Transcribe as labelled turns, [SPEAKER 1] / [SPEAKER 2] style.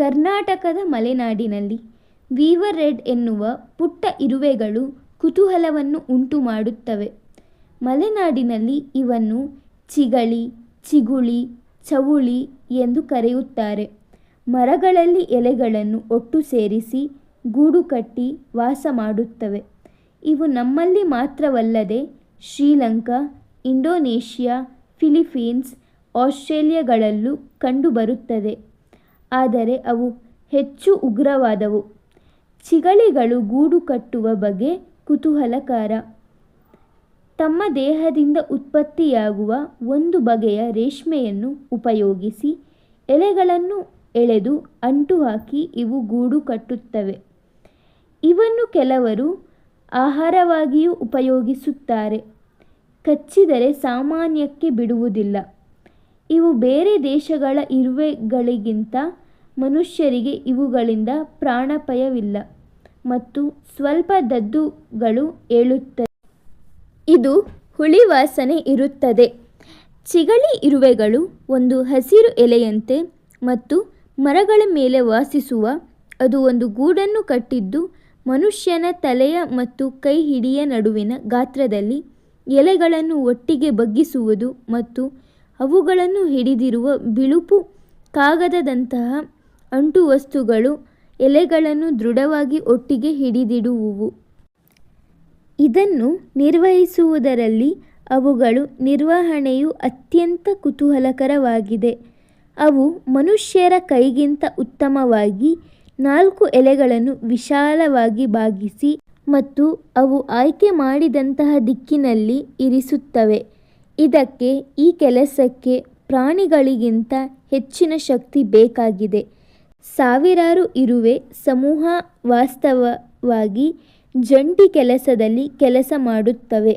[SPEAKER 1] ಕರ್ನಾಟಕದ ಮಲೆನಾಡಿನಲ್ಲಿ Weaver red ಎನ್ನುವ ಪುಟ್ಟ ಇರುವೆಗಳು ಕುತೂಹಲವನ್ನು ಉಂಟು ಮಾಡುತ್ತವೆ. ಮಲೆನಾಡಿನಲ್ಲಿ ಇವನ್ನು ಚಿಗಳಿ, ಚಿಗುಳಿ, ಚವುಳಿ ಎಂದು ಕರೆಯುತ್ತಾರೆ. ಮರಗಳಲ್ಲಿ ಎಲೆಗಳನ್ನು ಒಟ್ಟು ಸೇರಿಸಿ ಗೂಡು ಕಟ್ಟಿ ವಾಸ ಮಾಡುತ್ತವೆ. ಇವು ನಮ್ಮಲ್ಲಿ ಮಾತ್ರವಲ್ಲದೆ ಶ್ರೀಲಂಕಾ, ಇಂಡೋನೇಷ್ಯಾ, ಫಿಲಿಪೀನ್ಸ್, ಆಸ್ಟ್ರೇಲಿಯಾಗಳಲ್ಲೂ ಕಂಡುಬರುತ್ತದೆ. ಆದರೆ ಅವು ಹೆಚ್ಚು ಉಗ್ರವಾದವು. ಚಿಗಳಿಗಳು ಗೂಡು ಕಟ್ಟುವ ಬಗೆ ಕುತೂಹಲಕಾರ. ತಮ್ಮ ದೇಹದಿಂದ ಉತ್ಪತ್ತಿಯಾಗುವ ಒಂದು ಬಗೆಯ ರೇಷ್ಮೆಯನ್ನು ಉಪಯೋಗಿಸಿ ಎಲೆಗಳನ್ನು ಎಳೆದು ಅಂಟು ಹಾಕಿ ಇವು ಗೂಡು ಕಟ್ಟುತ್ತವೆ. ಇವನ್ನು ಕೆಲವರು ಆಹಾರವಾಗಿಯೂ ಉಪಯೋಗಿಸುತ್ತಾರೆ. ಕಚ್ಚಿದರೆ ಸಾಮಾನ್ಯಕ್ಕೆ ಬಿಡುವುದಿಲ್ಲ. ಇವು ಬೇರೆ ದೇಶಗಳ ಇರುವೆಗಳಿಗಿಂತ ಮನುಷ್ಯರಿಗೆ ಇವುಗಳಿಂದ ಪ್ರಾಣಪಯವಿಲ್ಲ ಮತ್ತು ಸ್ವಲ್ಪ ದದ್ದುಗಳು ಏಳುತ್ತವೆ. ಇದು ಹುಳಿ ವಾಸನೆ ಇರುತ್ತದೆ. ಚಿಗಳಿ ಇರುವೆಗಳು ಒಂದು ಹಸಿರು ಎಲೆಯಂತೆ ಮತ್ತು ಮರಗಳ ಮೇಲೆ ವಾಸಿಸುವ, ಅದು ಒಂದು ಗೂಡನ್ನು ಕಟ್ಟಿದ್ದು ಮನುಷ್ಯನ ತಲೆಯ ಮತ್ತು ಕೈ ಹಿಡಿಯ ನಡುವಿನ ಗಾತ್ರದಲ್ಲಿ ಎಲೆಗಳನ್ನು ಒಟ್ಟಿಗೆ ಬಗ್ಗಿಸುವುದು ಮತ್ತು ಅವುಗಳನ್ನು ಹಿಡಿದಿರುವ ಬಿಳುಪು ಕಾಗದದಂತಹ ಅಂಟುವಸ್ತುಗಳು ಎಲೆಗಳನ್ನು ದೃಢವಾಗಿ ಒಟ್ಟಿಗೆ ಹಿಡಿದಿಡುವುವು. ಇದನ್ನು ನಿರ್ವಹಿಸುವುದರಲ್ಲಿ ಅವುಗಳು ನಿರ್ವಹಣೆಯು ಅತ್ಯಂತ ಕುತೂಹಲಕರವಾಗಿದೆ. ಅವು ಮನುಷ್ಯರ ಕೈಗಿಂತ ಉತ್ತಮವಾಗಿ ನಾಲ್ಕು ಎಲೆಗಳನ್ನು ವಿಶಾಲವಾಗಿ ಬಾಗಿಸಿ ಮತ್ತು ಅವು ಆಯ್ಕೆ ಮಾಡಿದಂತಹ ದಿಕ್ಕಿನಲ್ಲಿ ಇರಿಸುತ್ತವೆ. ಇದಕ್ಕೆ ಈ ಕೆಲಸಕ್ಕೆ ಪ್ರಾಣಿಗಳಿಗಿಂತ ಹೆಚ್ಚಿನ ಶಕ್ತಿ ಬೇಕಾಗಿದೆ. ಸಾವಿರಾರು ಇರುವೆ ಸಮೂಹ ವಾಸ್ತವವಾಗಿ ಜಂಟಿ ಕೆಲಸದಲ್ಲಿ ಕೆಲಸ ಮಾಡುತ್ತವೆ.